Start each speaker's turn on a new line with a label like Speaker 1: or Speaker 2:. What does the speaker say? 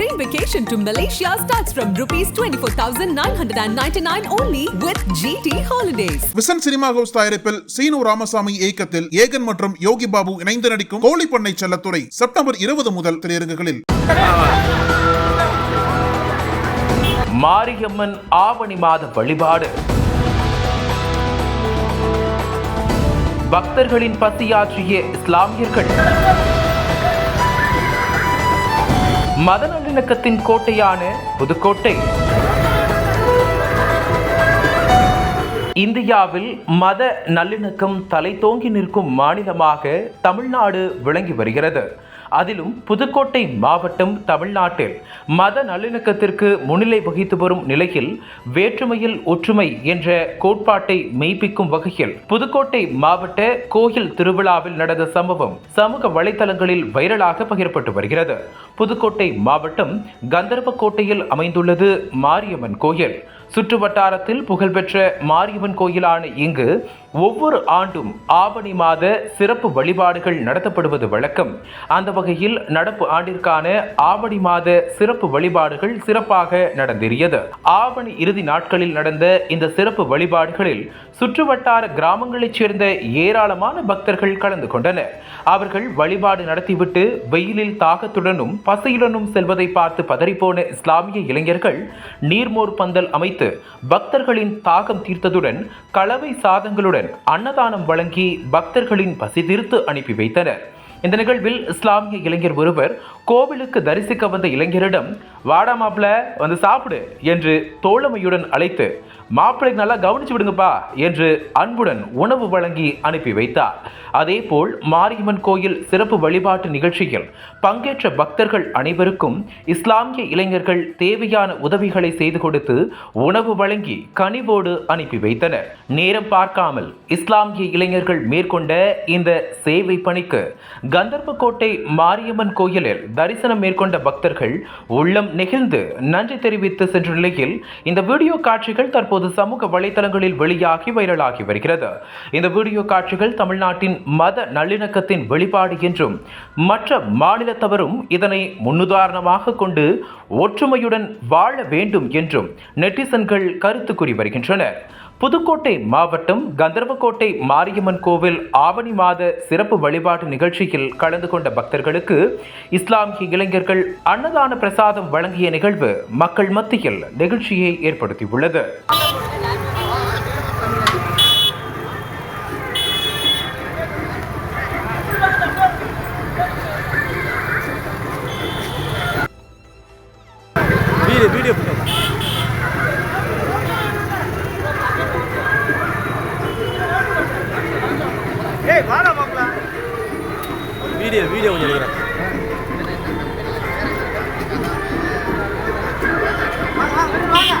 Speaker 1: dream vacation to Malaysia starts from rupees 24,999 only with GT Holidays.
Speaker 2: Vision cinema house தயாரிப்பில் சீனு ராமசாமி இயக்கத்தில் ஏகன் மற்றும் யோகி பாபு இணைந்து நடிக்கும் கோழிப்பண்ணை செல்லத்துறை செப்டம்பர் இருபது முதல் திரையரங்குகளில்.
Speaker 3: மாரியம்மன் ஆவணி மாத வழிபாடு. பக்தர்களின் பசியாற்றிய இஸ்லாமியர்கள். மத நல்லிணக்கத்தின் கோட்டையான புதுக்கோட்டை. இந்தியாவில் மத நல்லிணக்கம் தலை தோங்கி நிற்கும் மாநிலமாக தமிழ்நாடு விளங்கி வருகிறது. அதிலும் புதுக்கோட்டை மாவட்டம் தமிழ்நாட்டில் மத நல்லிணக்கத்திற்கு முன்னிலை வகித்து வரும் நிலையில் வேற்றுமையில் ஒற்றுமை என்ற கோட்பாட்டை மெய்ப்பிக்கும் வகையில் புதுக்கோட்டை மாவட்ட கோயில் திருவிழாவில் நடந்த சம்பவம் சமூக வலைதளங்களில் வைரலாக பகிரப்பட்டு வருகிறது. புதுக்கோட்டை மாவட்டம் கந்தர்வக்கோட்டையில் அமைந்துள்ளது மாரியம்மன் கோயில். சுற்று வட்டாரத்தில் புகழ்பெற்ற மாரியம்மன் கோயிலான இங்கு ஒவ்வொரு ஆண்டும் ஆவணி மாத சிறப்பு வழிபாடுகள் நடத்தப்படுவது வழக்கம். அந்த வகையில் நடப்பு ஆண்டிற்கான ஆவணி மாத சிறப்பு வழிபாடுகள் சிறப்பாக நடந்தேறியது. ஆவணி இறுதி நாட்களில் நடந்த இந்த சிறப்பு வழிபாடுகளில் சுற்றுவட்டார கிராமங்களைச் சேர்ந்த ஏராளமான பக்தர்கள் கலந்து கொண்டனர். அவர்கள் வழிபாடு நடத்திவிட்டு வெயிலில் தாகத்துடனும் பசியுடனும் செல்வதை பார்த்து பதறிப்போன இஸ்லாமிய இளைஞர்கள் நீர்மோர் பந்தல் அமைத்து பக்தர்களின் தாகம் தீர்த்ததுடன் கலவை சாதங்களுடன் அன்னதானம் வழங்கி பக்தர்களின் பசி தீர்த்து அனுப்பி வைத்தனர். இந்த நிகழ்வில் இஸ்லாமிய இளைஞர் ஒருவர் கோவிலுக்கு தரிசிக்க வந்த இளைஞரிடம் வாடா மாப்பிள்ள வந்து சாப்பிடு என்று தோழமையுடன் அழைத்து மாப்பிளை நல்லா கவனிச்சு விடுங்கப்பா என்று அன்புடன் உணவு வழங்கி அனுப்பி வைத்தார். அதேபோல் மாரியம்மன் கோயில் சிறப்பு வழிபாட்டு நிகழ்ச்சியில் பங்கேற்ற பக்தர்கள் அனைவருக்கும் இஸ்லாமிய இளைஞர்கள் தேவையான உதவிகளை செய்து கொடுத்து உணவு வழங்கி கனிவோடு அனுப்பி வைத்தனர். நேரம் பார்க்காமல் இஸ்லாமிய இளைஞர்கள் மேற்கொண்ட இந்த சேவை பணிக்கு கந்தர்வக்கோட்டை மாரியம்மன் கோயிலில் தரிசனம் மேற்கொண்ட பக்தர்கள் உள்ளம் நெகிழ்ந்து நன்றி தெரிவித்து சென்ற நிலையில் இந்த வீடியோ காட்சிகள் தற்போது சமூக வலைதளங்களில் வெளியாகி வைரலாகி வருகிறது. இந்த வீடியோ காட்சிகள் தமிழ்நாட்டின் மத நல்லிணக்கத்தின் வெளிப்பாடு என்றும் மற்ற மாநிலத்தவரும் இதனை முன்னுதாரணமாக கொண்டு ஒற்றுமையுடன் வாழ வேண்டும் என்றும் நெட்டிசன்கள் கருத்து கூறி வருகின்றனர். புதுக்கோட்டை மாவட்டம் கந்தர்வக்கோட்டை மாரியம்மன் கோவில் ஆவணி மாத சிறப்பு வழிபாட்டு நிகழ்ச்சியில் கலந்து கொண்ட பக்தர்களுக்கு இஸ்லாமிய இளைஞர்கள் அன்னதான பிரசாதம் வழங்கிய நிகழ்வு மக்கள் மத்தியில் நெகிழ்ச்சியை ஏற்படுத்தியுள்ளது.
Speaker 4: வீடியோ வீடியோ கொஞ்சம் எடுக்கிறேன் Yeah.